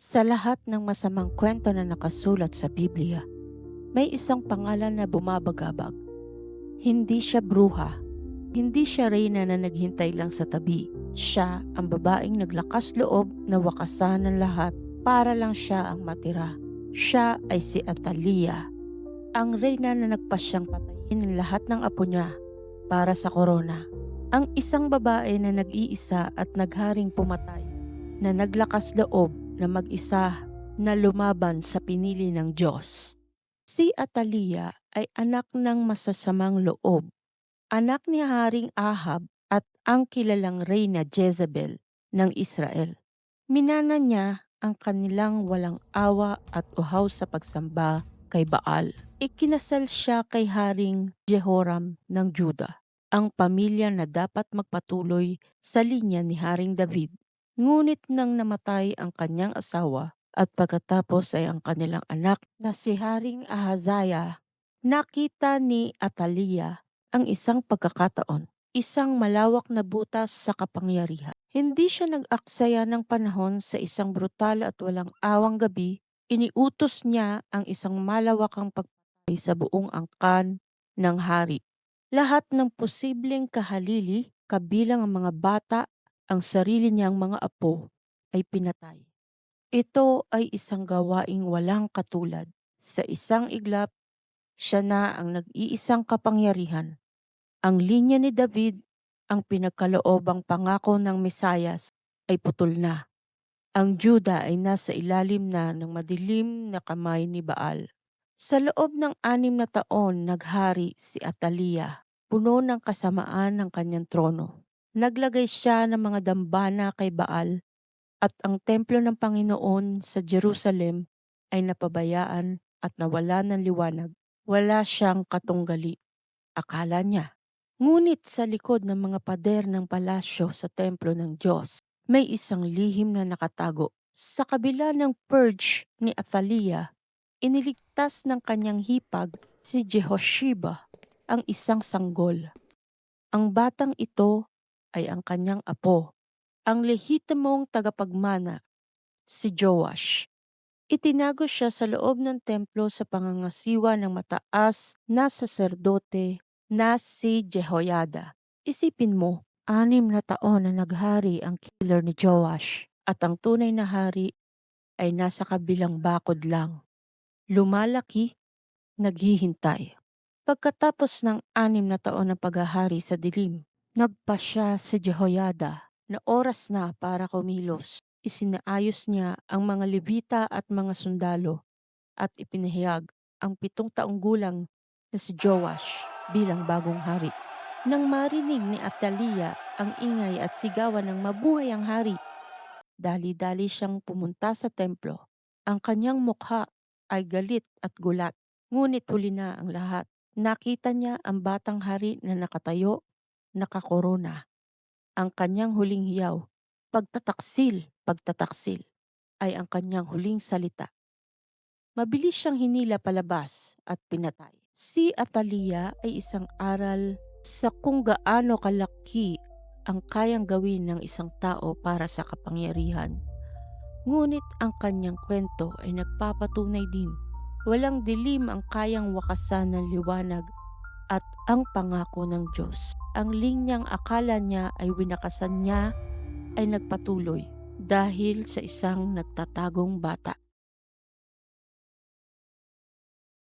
Sa lahat ng masamang kwento na nakasulat sa Biblia, may isang pangalan na bumabagabag. Hindi siya bruha. Hindi siya reyna na naghintay lang sa tabi. Siya ang babaeng naglakas loob na wakasan ng lahat para lang siya ang matira. Siya ay si Atalia, ang reyna na nagpasyang patayin ng lahat ng apo niya para sa korona. Ang isang babae na nag-iisa at nagharing pumatay, na naglakas loob na mag-isa na lumaban sa pinili ng Diyos. Si Atalia ay anak ng masasamang loob, anak ni Haring Ahab at ang kilalang reyna Jezebel ng Israel. Minana niya ang kanilang walang awa at uhaw sa pagsamba kay Baal. Ikinasal siya kay Haring Jehoram ng Juda, ang pamilya na dapat magpatuloy sa linya ni Haring David. Ngunit nang namatay ang kanyang asawa at pagkatapos ay ang kanilang anak na si Haring Ahazaya, nakita ni Atalia ang isang pagkakataon, isang malawak na butas sa kapangyarihan. Hindi siya nag-aksaya ng panahon sa isang brutal at walang awang gabi, iniutos niya ang isang malawakang pagpatay sa buong angkan ng hari. Lahat ng posibleng kahalili, kabilang ang mga bata, ang sarili niyang mga apo, ay pinatay. Ito ay isang gawaing walang katulad. Sa isang iglap, siya na ang nag-iisang kapangyarihan. Ang linya ni David, ang pinagkaloobang pangako ng Mesayas, ay putol na. Ang Juda ay nasa ilalim na ng madilim na kamay ni Baal. Sa loob ng anim na taon, naghari si Atalia, puno ng kasamaan ng kanyang trono. Naglagay siya ng mga dambana kay Baal at ang templo ng Panginoon sa Jerusalem ay napabayaan at nawala ng liwanag. Wala siyang katunggali. Akala niya. Ngunit sa likod ng mga pader ng palasyo sa templo ng Diyos, may isang lihim na nakatago. Sa kabila ng purge ni Athalia, iniligtas ng kanyang hipag si Jehosheba, ang isang sanggol. Ang batang ito ay ang kanyang apo, ang lehitimong tagapagmana, si Joash. Itinago siya sa loob ng templo sa pangangasiwa ng mataas na saserdote na si Jehoyada. Isipin mo, anim na taon na naghari ang killer ni Joash at ang tunay na hari ay nasa kabilang bakod lang. Lumalaki, naghihintay. Pagkatapos ng anim na taon ng paghahari sa dilim, nagpa siya si Jehoyada na oras na para kumilos. Isinaayos niya ang mga Levita at mga sundalo at ipinahayag ang pitong taong gulang na si Joash bilang bagong hari. Nang marinig ni Athalia ang ingay at sigawan ng mabuhay ang hari, dali-dali siyang pumunta sa templo. Ang kanyang mukha ay galit at gulat, ngunit huli na ang lahat. Nakita niya ang batang hari na nakatayo, nakakorona. Ang kanyang huling hiyaw, pagtataksil, pagtataksil, ay ang kanyang huling salita. Mabilis siyang hinila palabas at pinatay. Si Atalia ay isang aral sa kung gaano kalaki ang kayang gawin ng isang tao para sa kapangyarihan. Ngunit ang kanyang kwento ay nagpapatunay din. Walang dilim ang kayang wakasan ng liwanag at ang pangako ng Diyos. Ang linyang akala niya ay winakasan niya ay nagpatuloy dahil sa isang nagtatagong bata.